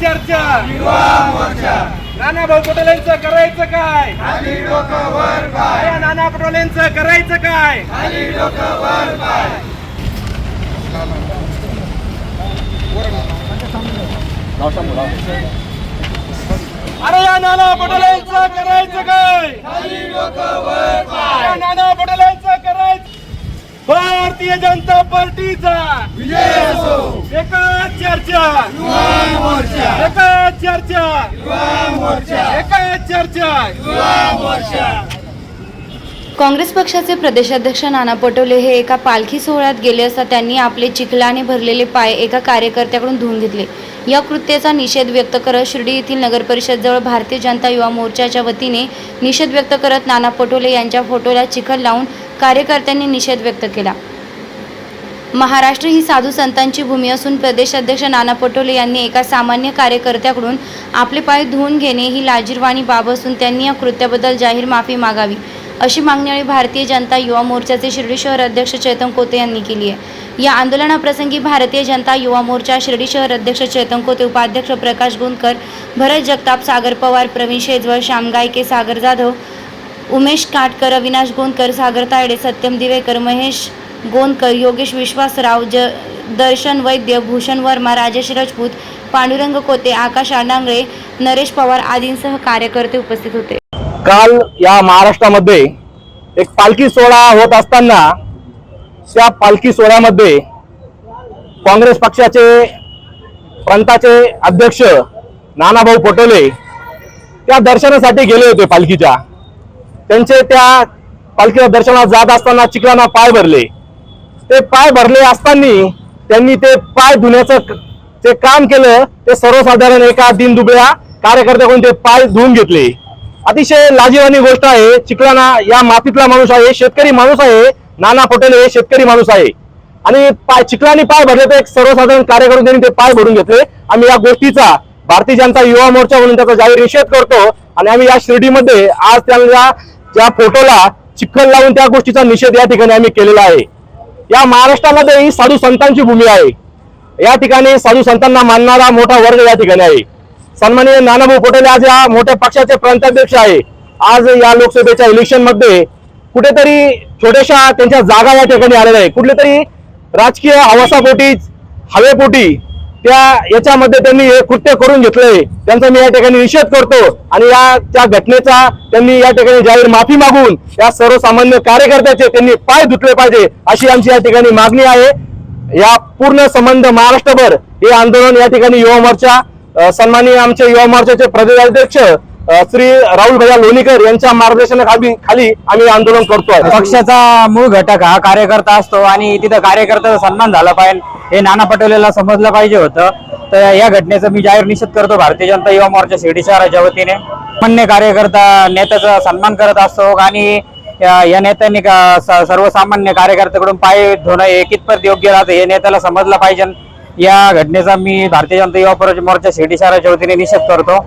चर्चा. नाना भाऊ पटोलेंचं करायचं काय? अरे नाना पटोलेंचं करायचं काय? अरे या नाना पटोलेंचं करायचं काय? अरे नाना पटोलेंचं करायचं. भारतीय जनता पार्टीचा. एकच चर्चा एकच चर्चा. एकच चर्चा. काँग्रेस पक्षाचे प्रदेशाध्यक्ष नाना पटोले हे एका पालखी सोहळ्यात गेले असता त्यांनी आपले चिखलाने भरलेले पाय एका कार्यकर्त्याकडून धुवून घेतले. या कृत्याचा निषेध व्यक्त करत शिर्डी येथील नगरपरिषदजवळ भारतीय जनता युवा मोर्चाच्या वतीने निषेध व्यक्त करत नाना पटोले यांच्या फोटोला चिखल लावून कार्यकर्त्यांनी निषेध व्यक्त केला. महाराष्ट्र ही साधू संतांची भूमी असून प्रदेशाध्यक्ष नाना पटोले यांनी एका सामान्य कार्यकर्त्याकडून आपले पाय धुवून घेणे ही लाजीरवाणी बाब असून त्यांनी या कृत्याबद्दल जाहीर माफी मागावी. अशी मागणी भारतीय जनता युवा मोर्चाचे शिर्डी शहर अध्यक्ष चेतन कोते यांनी केली आहे. या आंदोलनाप्रसंगी भारतीय जनता युवा मोर्चा शिर्डी शहर अध्यक्ष चेतन कोते उपाध्यक्ष प्रकाश गुंदकर भरत जगताप सागर पवार प्रवीण शेजवळ श्याम गायके सागर जाधव उमेश काटकर अविनाश गोंदकर सागर तायडे सत्यम दिवेकर महेश गोंदकर योगेश विश्वासराव ज दर्शन वैद्य भूषण वर्मा राजेश राजपूत पांडुरंग कोते आकाश आडांगळे नरेश पवार आदींसह कार्यकर्ते उपस्थित होते. काल या महाराष्ट्रामध्ये एक पालखी सोहळा होत असताना त्या पालखी सोहळ्यामध्ये काँग्रेस पक्षाचे प्रांताचे अध्यक्ष नानाभाऊ पटोले त्या दर्शनासाठी गेले होते पालखीच्या. त्यांचे त्या पालखीच्या दर्शनात जात असताना चिखलांना पाय भरले. ते पाय भरले असताना त्यांनी ते पाय धुण्याचं जे काम केलं ते सर्वसाधारण एका दिन दुबळ्या कार्यकर्त्याकडून ते पाय धुवून घेतले. अतिशय लाजीवानी गोष्ट आहे. चिखलाना या मातीतला माणूस आहे शेतकरी माणूस आहे. नाना पटेल हे शेतकरी माणूस आहे. आणि पाय चिखलाने पाय भरले तर एक सर्वसाधारण कार्यकर्ते त्यांनी ते पाय भरून घेतले. आम्ही या गोष्टीचा भारतीय जनता युवा मोर्चा म्हणून त्याचा जाहीर निषेध करतो. आणि आम्ही या शिर्डीमध्ये आज त्यांना त्या फोटोला चिखल लावून त्या गोष्टीचा निषेध या ठिकाणी आम्ही केलेला आहे. या महाराष्ट्रामध्ये ही साधू संतांची भूमी आहे. या ठिकाणी साधू संतांना मानणारा मोठा वर्ग या ठिकाणी आहे. सन्माननीय नानाभाऊ पटेल आज या मोठ्या पक्षाचे प्रांताध्यक्ष आहे. आज या लोकसभेच्या इलेक्शनमध्ये कुठेतरी छोट्याशा त्यांच्या जागा या ठिकाणी आलेल्या आहे कुठले तरी राजकीय हवासापोटी हवेपोटी त्या याच्यामध्ये त्यांनी हे कृत्य करून घेतलंय. त्यांचा मी या ठिकाणी निषेध करतो आणि या त्या घटनेचा त्यांनी या ठिकाणी जाहीर माफी मागून या सर्वसामान्य कार्यकर्त्याचे त्यांनी पाय धुतले पाहिजे अशी आमची या ठिकाणी मागणी आहे. या पूर्ण संबंध महाराष्ट्रभर हे आंदोलन या ठिकाणी युवा मोर्चा अ, सन्माननीय आमचे युवा मोर्चाचे प्रदेशाध्यक्ष श्री राहुल भैया लोणीकर यांच्या मार्गदर्शनाखाली खाली आम्ही आंदोलन करतोय. पक्षाचा मूळ घटक हा कार्यकर्ता असतो आणि तिथं कार्यकर्त्याचा सन्मान झाला पाहिजे. हे नाना पटोलेला समजलं पाहिजे होतं. तर या घटनेचा मी जाहीर निषेध करतो. भारतीय जनता युवा मोर्चा शिर्डी शहराच्या वतीने. मान्य कार्यकर्ता नेत्याचा सन्मान करत असतो आणि या नेत्यांनी का- सर्वसामान्य कार्यकर्त्याकडून पाय धुणं हे कितपत योग्य राहतं हे नेत्याला समजलं पाहिजे. या घटनेचा मी भारतीय जनता युवा मोर्चा शिर्डी शहराच्या वतीने निषेध करतो.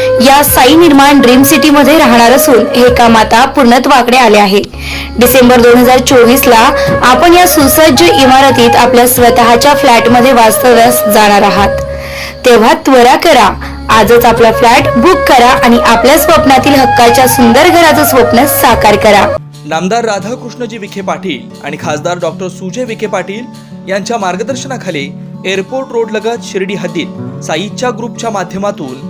या साई निर्माण ड्रीम सिटी मध्ये राहणार असून हे काम आता पूर्णत्वाकडे आले आहे. डिसेंबर दोन हजार चोवीस ला आपण या सुसज्ज इमारतीत आपल्या स्वतःच्या फ्लॅटमध्ये वास्तव्यास जाणार आहात. तेव्हा त्वरा करा आजच आपला फ्लॅट बुक करा आणि आपल्या स्वप्नातील हक्काच्या सुंदर घराचं स्वप्न साकार करा. नामदार राधाकृष्णजी विखे पाटील आणि खासदार डॉक्टर सुजय विखे पाटील यांच्या मार्गदर्शनाखाली एअरपोर्ट रोड लगत शिर्डी हद्दीत साईच्या ग्रुपच्या माध्यमातून